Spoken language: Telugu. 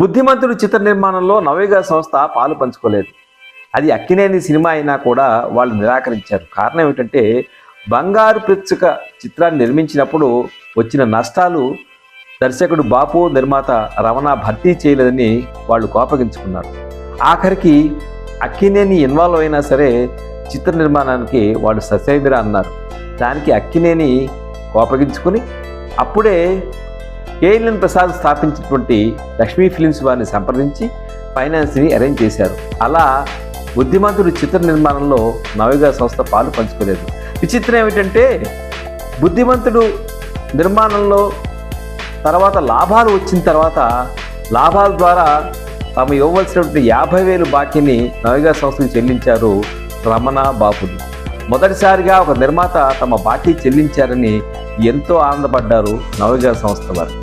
బుద్ధిమంతుడు చిత్ర నిర్మాణంలో నవేగా సంస్థ పాలు పంచుకోలేదు. అది అక్కినేని సినిమా అయినా కూడా వాళ్ళు నిరాకరించారు. కారణం ఏమిటంటే బంగారు పిచ్చుక చిత్రాన్ని నిర్మించినప్పుడు వచ్చిన నష్టాలు దర్శకుడు బాపు నిర్మాత రమణ భర్తీ చేయలేదని వాళ్ళు కోపగించుకున్నారు. ఆఖరికి అక్కినేని ఇన్వాల్వ్ అయినా సరే చిత్ర నిర్మాణానికి వాళ్ళు ససేమిరా అన్నారు. దానికి అక్కినేని కోపగించుకుని అప్పుడే కేఎల్ఎన్ ప్రసాద్ స్థాపించినటువంటి లక్ష్మీ ఫిలిమ్స్ వారిని సంప్రదించి ఫైనాన్స్ని అరేంజ్ చేశారు. అలా బుద్ధిమంతుడు చిత్ర నిర్మాణంలో నవయుగ సంస్థ పాలు పంచుకోలేదు. విచిత్రం ఏమిటంటే బుద్ధిమంతుడు నిర్మాణంలో తర్వాత లాభాలు వచ్చిన తర్వాత లాభాల ద్వారా తాము ఇవ్వవలసినటువంటి యాభై వేలు బాకీని నవయుగ సంస్థకు చెల్లించారు రమణ బాపులు మొదటిసారిగా ఒక నిర్మాత తమ బాకీ చెల్లించారని ఎంతో ఆనందపడ్డారు నవయుగ సంస్థ వారు.